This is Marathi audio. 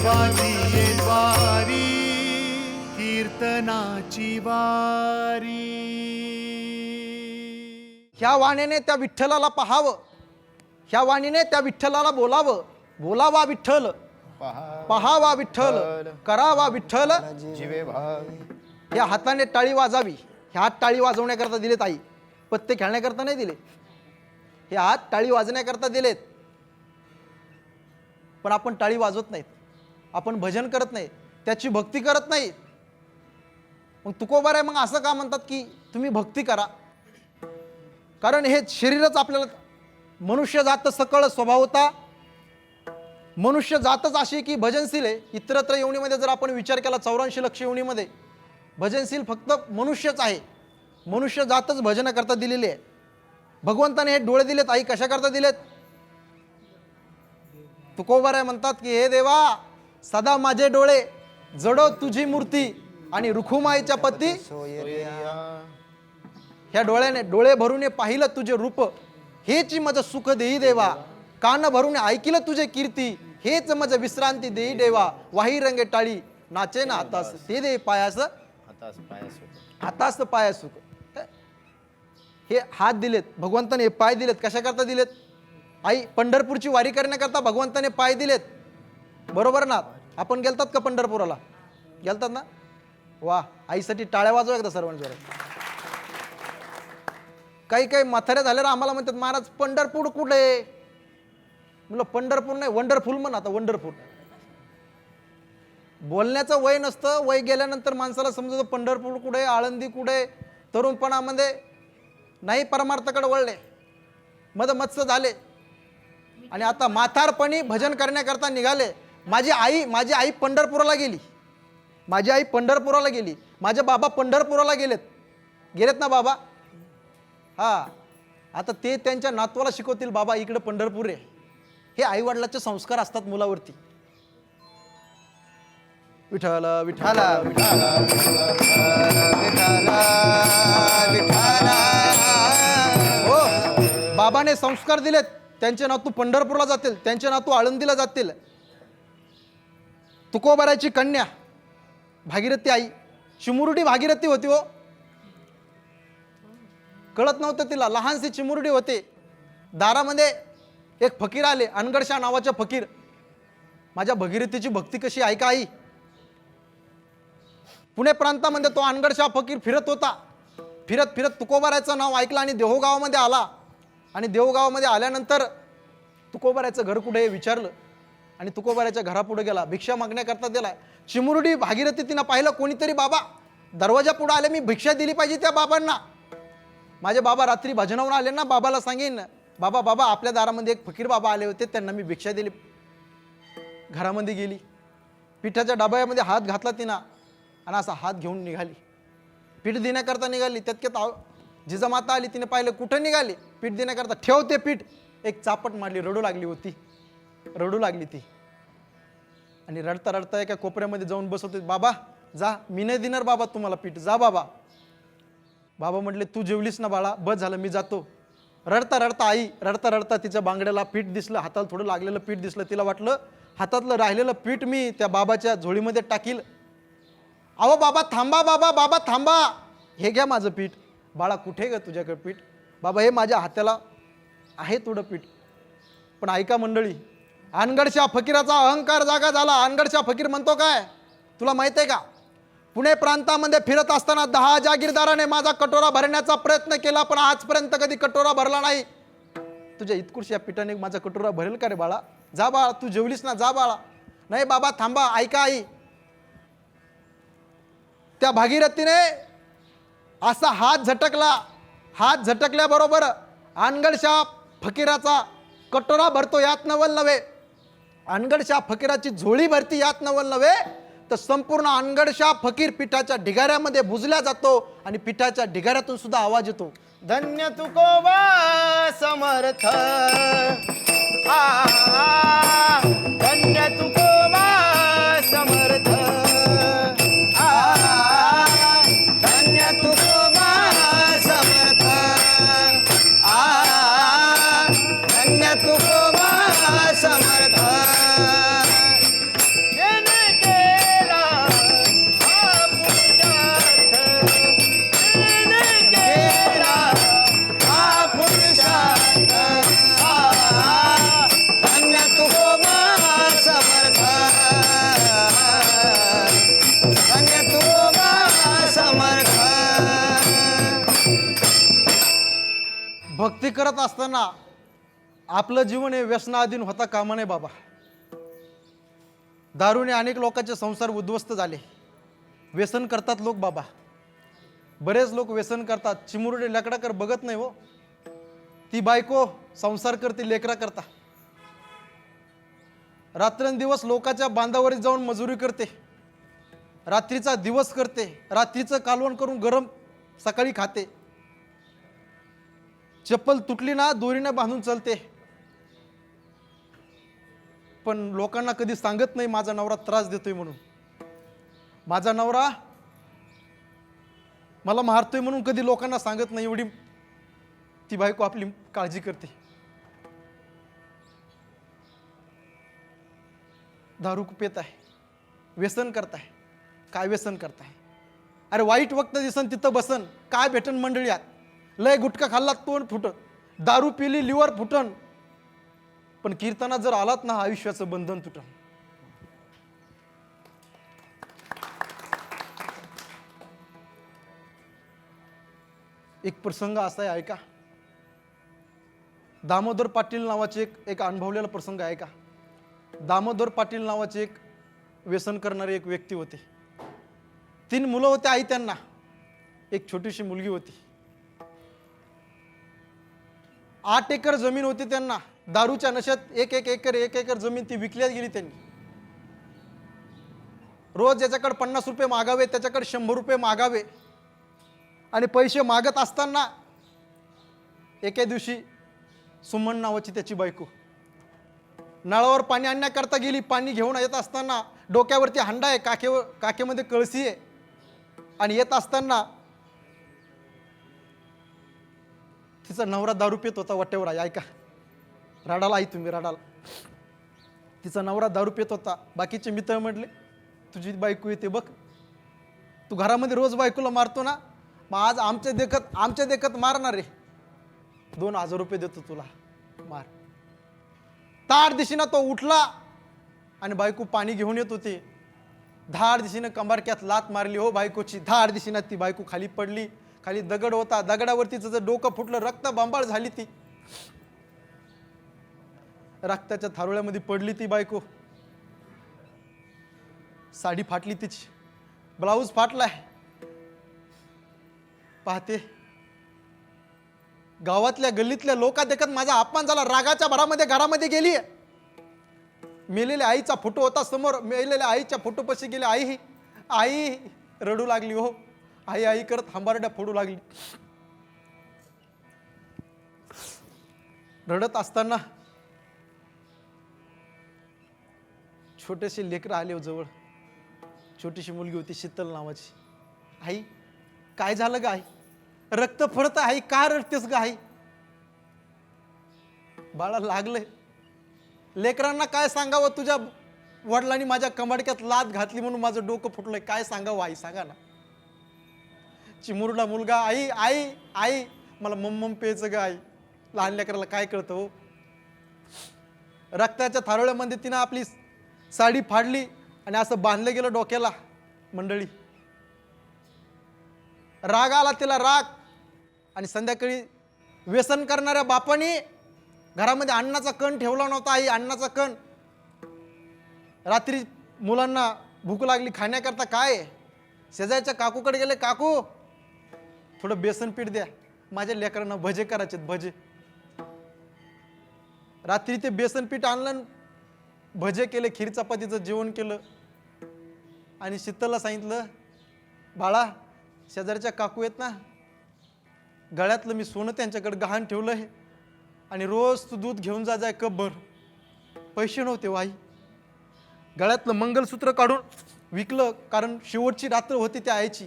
देवाची वारी कीर्तनाची वारी. ह्या वाणीने त्या विठ्ठलाला पाहावं. ह्या वाणीने त्या विठ्ठलाला बोलावं. बोलावा विठ्ठल. पहावा विठ्ठल. करावा विठ्ठल. या हाताने टाळी वाजावी. ह्या हात टाळी वाजवण्याकरता दिलेत आई. पत्ते खेळण्याकरता नाही दिले. हे हात टाळी वाजण्याकरता दिलेत. पण आपण टाळी वाजवत नाहीत. आपण भजन करत नाही त्याची भक्ती करत नाही. मग तुकोबार आहे मग असं का म्हणतात की तुम्ही भक्ती करा? कारण हे शरीरच आपल्याला मनुष्य जात सकळ स्वभावता मनुष्य जातच अशी की भजनशील आहे. इतरत्र येवणीमध्ये जर आपण विचार केला चौऱ्याऐंशी लक्ष येवणीमध्ये भजनशील फक्त मनुष्यच आहे. मनुष्य जातच भजन करता दिलेली आहे. भगवंताने हे डोळे दिलेत आई कशा करता दिलेत? तुकोबार आहे म्हणतात की हे देवा सदा माझे डोळे जडो तुझी मूर्ती आणि रुखुमाईच्या पती. ह्या डोळ्याने डोळे भरून पाहिलं तुझे रूप. हेच माझं सुख देई देवा. कान भरून ऐकिलं तुझे कीर्ती. हेच माझं विश्रांती देई देवा. वाही रंगे टाळी. नाचे ना हातास. ते दे पायास. हातास पायास हातास सुख. हे हात दिलेत. भगवंताने पाय दिलेत. कशा करता दिलेत? आई पंढरपूरची वारी करण्याकरता भगवंताने पाय दिलेत. बरोबर ना? आपण गेलतात का पंढरपुराला? गेलतात ना? वा आईसाठी टाळ्या वाजव एकदा सर्वांच्या काही काही म्हाताऱ्या झाल्यावर आम्हाला म्हणतात महाराज पंढरपूर कुठे म्हणलं पंढरपूर नाही वंडरफुल म्हण आता वंडरफुल बोलण्याचं वय नसतं वय गेल्यानंतर माणसाला समजतं पंढरपूर कुठे आळंदी कुठे तरुणपणामध्ये नाही परमार्थाकडे वळले. मद मत्स्य झाले. आणि आता म्हातारपणी भजन करण्याकरता निघाले. माझी आई माझी आई पंढरपुराला गेली. माझी आई पंढरपुराला गेली. माझे बाबा पंढरपुराला गेलेत. गेलेत ना बाबा? हा. आता ते त्यांच्या नातवाला शिकवतील बाबा इकडे पंढरपूर आहे. हे आईवडिलाचे संस्कार असतात मुलावरती. विठ्ठल विठाला हो. बाबाने संस्कार दिलेत. त्यांचे नातू पंढरपूरला जातील. त्यांचे नातू आळंदीला जातील. तुकोबाराची कन्या भागीरथी आई. चिमुरडी भागीरथी होती हो. कळत नव्हतं तिला लहानशी चिमुरडी होते. दारामध्ये एक फकीर आले अनगडशा नावाचा फकीर. माझ्या भगीरथीची भक्ती कशी ऐका आई? पुणे प्रांतामध्ये तो अनगडशा फकीर फिरत होता. फिरत फिरत तुकोबाराचं नाव ऐकलं आणि देहूगावामध्ये आला. आणि देहूगावामध्ये आल्यानंतर तुकोबाराचं घर कुठे विचारलं. आणि तुकोबाराच्या घरापुढे गेला. भिक्षा मागण्याकरता दिला चिमुरडी भागीरथी तिनं पाहिलं कोणीतरी बाबा. दरवाजा पुढे आले मी भिक्षा दिली पाहिजे त्या बाबांना. माझे बाबा रात्री भजनावून आले ना बाबाला सांगेन बाबा बाबा आपल्या दारामध्ये एक फकीर बाबा आले होते त्यांना मी भिक्षा दिली. घरामध्ये गेली. पिठाच्या डब्यामध्ये हात घातला तिनं आणि असा हात घेऊन निघाली. पीठ देण्याकरता निघाली. त्यातक्यात आव जिजामाता आली तिने पाहिलं कुठं निघाली? पीठ देण्याकरता ठेवते पीठ. एक चापट मारली रडू लागली होती. रडू लागली ती. आणि रडता रडता एका कोपऱ्यामध्ये जाऊन बसवते बाबा जा मी नाही देणार बाबा तुम्हाला पीठ जा बाबा. बाबा म्हटले तू जेवलीस ना बाळा बस झालं मी जातो. रडता रडता आई रडता रडता तिच्या बांगड्याला पीठ दिसलं हाताला थोडं लागलेलं पीठ दिसलं तिला वाटलं हातातलं राहिलेलं पीठ मी त्या बाबाच्या झोळीमध्ये टाकील. अहो बाबा थांबा बाबा बाबा थांबा. हे घ्या माझं पीठ. बाळा कुठे ग तुझ्याकडे पीठ? बाबा हे माझ्या हाताला आहे थोडं पीठ. पण ऐका मंडळी अनगडशा फकीराचा अहंकार जागा झाला. अनगडशा फकीर म्हणतो काय? तुला माहीत आहे का? पुणे प्रांतामध्ये फिरत असताना दहा जागीरदाराने माझा कटोरा भरण्याचा प्रयत्न केला पण आजपर्यंत कधी कटोरा भरला नाही. तुझ्या इतकुरशी पिठाने माझा कटोरा भरेल का रे बाळा? जा बाळा तू जेवलीस ना जा बाळा. नाही बाबा थांबा ऐका आई. त्या भागीरथीने असा हात झटकला. हात झटकल्याबरोबर अनगडशा फकीराचा कटोरा भरतो यात नवल नव्हे. अनगडशा फकीराची झोळी भरती यात नवल नव्हे तर संपूर्ण अनगडशा फकीर पिठाच्या ढिगाऱ्यामध्ये बुजल्या जातो आणि पिठाच्या ढिगाऱ्यातून सुद्धा आवाज येतो. धन्य तुकोबा समर्थ. आ धन्य तुकोबा समर्थ. भक्ती करत असताना आपलं जीवन हे व्यसनाधीन होता कामा नये बाबा. दारूने अनेक लोकांचे संसार उद्ध्वस्त झाले. व्यसन करतात लोक बाबा. बरेच लोक व्यसन करतात. चिमुरडे लेकडाकर बघत नाही हो. ती बायको संसार करते लेकरा करता. रात्रंदिवस लोकाच्या बांधावर जाऊन मजुरी करते. रात्रीचा दिवस करते. रात्रीचं कालवण करून गरम सकाळी खाते. चप्पल तुटली ना दोरीने बांधून चालते. पण लोकांना कधी सांगत नाही माझा नवरा त्रास देतोय म्हणून. माझा नवरा मला मारतोय म्हणून कधी लोकांना सांगत नाही एवढी ती बायको आपली काळजी करते. दारू पेत आहे. व्यसन करताय. काय व्यसन करताय? अरे वाईट वक्त दिसन तिथं बसन. काय भेटन मंडळीत लय गुटखा खाल्ला तोंड फुटन दारू पिली लिव्हर फुटन. पण कीर्तनात जर आलात ना आयुष्याचं बंधन तुटन. एक प्रसंग असा आहे ऐका. दामोदर पाटील नावाचे एक एक अनुभवलेला प्रसंग आहे का दामोदर पाटील नावाचे एक व्यसन करणारे एक व्यक्ती होते. तीन मुलं होते आई त्यांना. एक छोटीशी मुलगी होती. आठ एकर जमीन होती त्यांना. दारूच्या नशेत एक एक एकर एक एकर जमीन ती विकल्या गेली त्यांनी. रोज ज्याच्याकडे पन्नास रुपये मागावे त्याच्याकडे शंभर रुपये मागावे. आणि पैसे मागत असताना एके दिवशी सुमन नावाची त्याची बायको नळावर पाणी आणण्याकरता गेली. पाणी घेऊन येत असताना डोक्यावरती हंडा आहे काखेवर काखेमध्ये कळसी आहे. आणि येत असताना तिचा नवरा दारू पित होता वाटेवर आहे ऐका. राडाला आई तुम्ही राडाला तिचा नवरा दारू पित होता. बाकीचे मित्र म्हटले तुझी बायको येते बघ. तू घरामध्ये रोज बायकोला मारतो ना मग आज आमच्या देखत आमच्या देखत मारणार रे दोन हजार रुपये देतो तुला. मार. ताड दिशेनं तो उठला आणि बायको पाणी घेऊन येत होती. धाड दिशेनं कंबारक्यात लात मारली. हो बायकोची धाड दिशेनं ती बायको खाली पडली. खाली दगड होता. दगडावरती जर डोकं फुटलं रक्त बांबाळ झाली ती. रक्ताच्या थारोळ्यामध्ये पडली ती बायको. साडी फाटली तिची. ब्लाऊज फाटलाय. पाहते. गावातल्या गल्लीतल्या लोका देखत माझा अपमान झाला. रागाच्या भरामध्ये घरामध्ये गेली मेलेल्या आईचा फोटो होता समोर. मेलेल्या आईच्या फोटो पशी आई आई रडू लागली हो. आई आई करत हंबारड्या फोडू लागली. रडत असताना छोटेसे लेकरं आले हो जवळ. छोटीशी मुलगी होती शीतल नावाची. आई काय झालं ग आई? रक्त फडत आई का रडतेस ग आई? बाळा लागलंय. लेकरांना काय सांगावं? तुझ्या वडिलांनी माझ्या कमाडक्यात लात घातली म्हणून माझं डोकं फुटलंय. काय सांगावं आई? सांगा ना. चिमुरडा मुलगा आई आई आई मला मम्मम पेयचं ग आई. लहान लेकराला काय कळतं हो? रक्ताच्या थारोळ्यामध्ये तिनं आपली साडी फाडली आणि असं बांधलं गेलं डोक्याला मंडळी. राग आला तिला राग आणि संध्याकाळी व्यसन करणाऱ्या बापाने घरामध्ये अन्नाचा कण ठेवला नव्हता आई अन्नाचा कण. रात्री मुलांना भूक लागली खाण्याकरता काय? शेजारच्या काकूकडे गेले काकू थोडं बेसन पीठ द्या. माझ्या लेकरांना भजे करायचे भजे. रात्री ते बेसन पीठ आणलं भजे केले खीर चपातीचं जेवण केलं. आणि शीतलला सांगितलं बाळा शेजारच्या काकू आहेत ना. गळ्यातलं मी सोनं त्यांच्याकडे गहाण ठेवलं आहे. आणि रोज तू दूध घेऊन जा जाय कपभर पैसे नव्हते हो वाई गळ्यातलं मंगलसूत्र काढून विकलं कारण शेवटची रात्र होती त्या आईची.